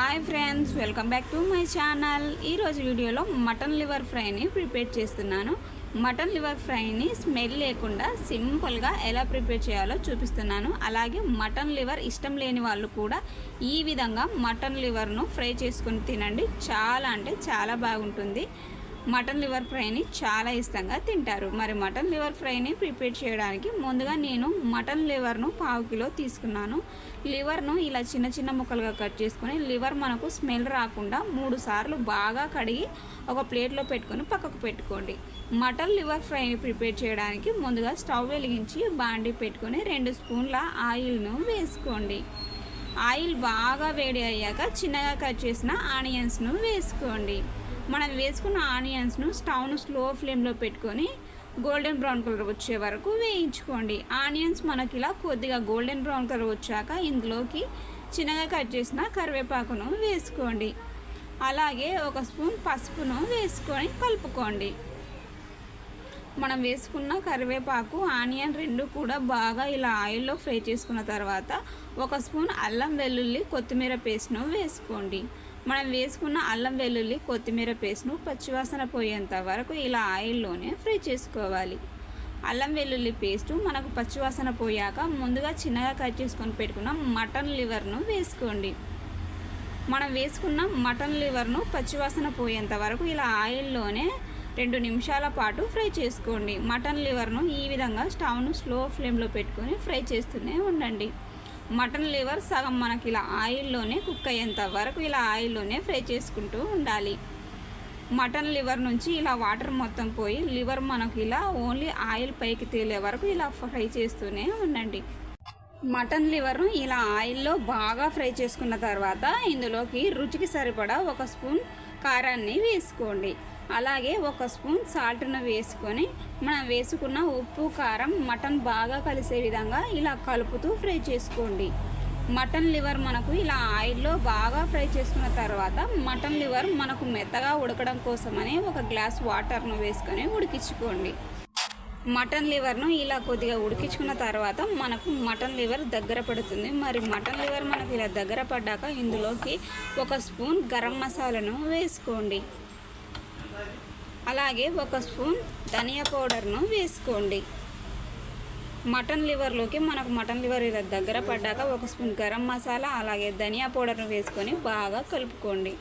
Hi friends welcome back to my channel. ఈరోజు వీడియోలో mutton liver ఫ్రైని ప్రిపేర్ చేస్తున్నాను. మటన్ లివర్ ఫ్రైని స్మెల్ లేకుండా సింపుల్గా ఎలా ప్రిపేర్ చేయాలో చూపిస్తున్నాను. అలాగే మటన్ లివర్ ఇష్టం లేని వాళ్ళు కూడా ఈ విధంగా మటన్ లివర్ను ఫ్రై చేసుకొని తినండి. చాలా అంటే చాలా బాగుంటుంది. మటన్ లివర్ ఫ్రైని చాలా ఇష్టంగా తింటారు. మరి మటన్ లివర్ ఫ్రైని ప్రిపేర్ చేయడానికి ముందుగా నేను మటన్ లివర్ను పావు కిలో తీసుకున్నాను. లివర్ను ఇలా చిన్న చిన్న ముక్కలుగా కట్ చేసుకొని లివర్ మనకు స్మెల్ రాకుండా మూడు సార్లు బాగా కడిగి ఒక ప్లేట్లో పెట్టుకొని పక్కకు పెట్టుకోండి. మటన్ లివర్ ఫ్రైని ప్రిపేర్ చేయడానికి ముందుగా స్టవ్ వెలిగించి బాండి పెట్టుకొని రెండు స్పూన్ల ఆయిల్ను వేసుకోండి. ఆయిల్ బాగా వేడి అయ్యాక చిన్నగా కట్ చేసిన ఆనియన్స్ను వేసుకోండి. మనం వేసుకున్న ఆనియన్స్ను స్టవ్ను స్లో ఫ్లేమ్లో పెట్టుకొని గోల్డెన్ బ్రౌన్ కలర్ వచ్చే వరకు వేయించుకోండి. ఆనియన్స్ మనకి ఇలా కొద్దిగా గోల్డెన్ బ్రౌన్ కలర్ వచ్చాక ఇందులోకి చిన్నగా కట్ చేసిన కరివేపాకును వేసుకోండి. అలాగే ఒక స్పూన్ పసుపును వేసుకొని కలుపుకోండి. మనం వేసుకున్న కరివేపాకు ఆనియన్ రెండు కూడా బాగా ఇలా ఆయిల్లో ఫ్రై చేసుకున్న తర్వాత ఒక స్పూన్ అల్లం వెల్లుల్లి కొత్తిమీర పేస్ట్ను వేసుకోండి. మనం వేసుకున్న అల్లం వెల్లుల్లి కొత్తిమీర పేస్ట్ను పచ్చివాసన పోయేంత వరకు ఇలా ఆయిల్లోనే ఫ్రై చేసుకోవాలి. అల్లం వెల్లుల్లి పేస్టు మనకు పచ్చివాసన పోయాక ముందుగా చిన్నగా కట్ చేసుకొని పెట్టుకున్న మటన్ లివర్ను వేసుకోండి. మనం వేసుకున్న మటన్ లివర్ను పచ్చివాసన పోయేంత వరకు ఇలా ఆయిల్లోనే రెండు నిమిషాల పాటు ఫ్రై చేసుకోండి. మటన్ లివర్ను ఈ విధంగా స్టవ్ను స్లో ఫ్లేమ్లో పెట్టుకొని ఫ్రై చేస్తూనే ఉండండి. మటన్ లివర్ సగం మనకి ఇలా ఆయిల్లోనే కుక్ అయ్యేంత వరకు ఇలా ఆయిల్లోనే ఫ్రై చేసుకుంటూ ఉండాలి. మటన్ లివర్ నుంచి ఇలా వాటర్ మొత్తం పోయి లివర్ మనకు ఇలా ఓన్లీ ఆయిల్ పైకి తేలే వరకు ఇలా ఫ్రై చేస్తూనే ఉండండి. మటన్ లివర్ను ఇలా ఆయిల్లో బాగా ఫ్రై చేసుకున్న తర్వాత ఇందులోకి రుచికి సరిపడా ఒక స్పూన్ కారాన్ని వేసుకోండి. అలాగే ఒక స్పూన్ సాల్ట్ను వేసుకొని మనం వేసుకున్న ఉప్పు కారం మటన్ బాగా కలిసే విధంగా ఇలా కలుపుతూ ఫ్రై చేసుకోండి. మటన్ లివర్ మనకు ఇలా ఆయిల్లో బాగా ఫ్రై చేసుకున్న తర్వాత మటన్ లివర్ మనకు మెత్తగా ఉడకడం కోసమని ఒక గ్లాస్ వాటర్ను వేసుకొని ఉడికించుకోండి. మటన్ లివర్ను ఇలా కొద్దిగా ఉడికించుకున్న తర్వాత మనకు మటన్ లివర్ దగ్గర పడుతుంది. మరి మటన్ లివర్ మనకు ఇలా దగ్గర పడ్డాక ఇందులోకి ఒక స్పూన్ గరం మసాలాను వేసుకోండి. అలాగే ఒక స్పూన్ ధనియా పౌడర్ను వేసుకోండి. మటన్ లివర్లోకి మనకు మటన్ లివర్ ఇలా దగ్గర పడ్డాక ఒక స్పూన్ గరం మసాలా అలాగే ధనియా పౌడర్ను వేసుకొని బాగా కలుపుకోండి.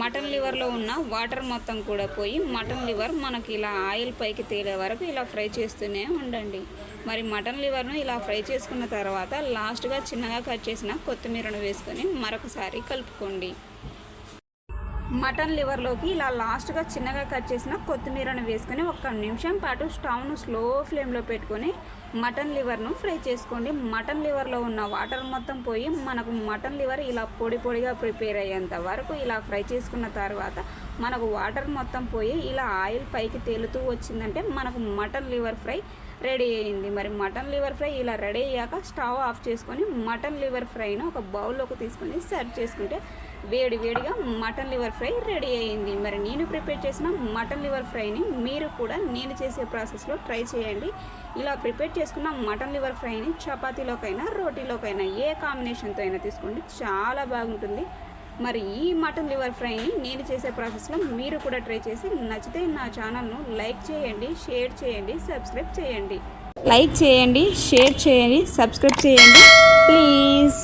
మటన్ లివర్లో ఉన్న వాటర్ మొత్తం కూడా పోయి మటన్ లివర్ మనకి ఇలా ఆయిల్ పైకి తేలే వరకు ఇలా ఫ్రై చేస్తూనే ఉండండి. మరి మటన్ లివర్ను ఇలా ఫ్రై చేసుకున్న తర్వాత లాస్ట్గా చిన్నగా కట్ చేసిన కొత్తిమీరను వేసుకొని మరొకసారి కలుపుకోండి. మటన్ లివర్లోకి ఇలా లాస్ట్గా చిన్నగా కట్ చేసిన కొత్తిమీరను వేసుకొని ఒక్క నిమిషం పాటు స్టవ్ను స్లో ఫ్లేమ్లో పెట్టుకొని మటన్ లివర్ను ఫ్రై చేసుకోండి. మటన్ లివర్లో ఉన్న వాటర్ మొత్తం పోయి మనకు మటన్ లివర్ ఇలా పొడి పొడిగా ప్రిపేర్ అయ్యేంత వరకు ఇలా ఫ్రై చేసుకున్న తర్వాత మనకు వాటర్ మొత్తం పోయి ఇలా ఆయిల్ పైకి తేలుతూ వచ్చిందంటే మనకు మటన్ లివర్ ఫ్రై రెడీ అయింది మరి మటన్ లివర్ ఫ్రై ఇలా రెడీ అయ్యాక స్టవ్ ఆఫ్ చేసుకొని మటన్ లివర్ ఫ్రైను ఒక బౌల్లోకి తీసుకొని సర్వ్ చేసుకుంటే వేడి వేడిగా మటన్ లివర్ ఫ్రై రెడీ అయింది. మరి నేను ప్రిపేర్ చేసిన మటన్ లివర్ ఫ్రైని మీరు కూడా నేను చేసే ప్రాసెస్లో ట్రై చేయండి. ఇలా ప్రిపేర్ చేసుకున్న మటన్ లివర్ ఫ్రైని చపాతీలోకైనా రోటీలోకైనా ఏ కాంబినేషన్తో అయినా తీసుకోండి. చాలా బాగుంటుంది. మరి ఈ మటన్ లివర్ ఫ్రైని నేను చేసే ప్రాసెస్లో మీరు కూడా ట్రై చేసి నచ్చితే నా ఛానల్ను లైక్ చేయండి షేర్ చేయండి సబ్స్క్రైబ్ చేయండి. లైక్ చేయండి షేర్ చేయండి సబ్స్క్రైబ్ చేయండి. ప్లీజ్.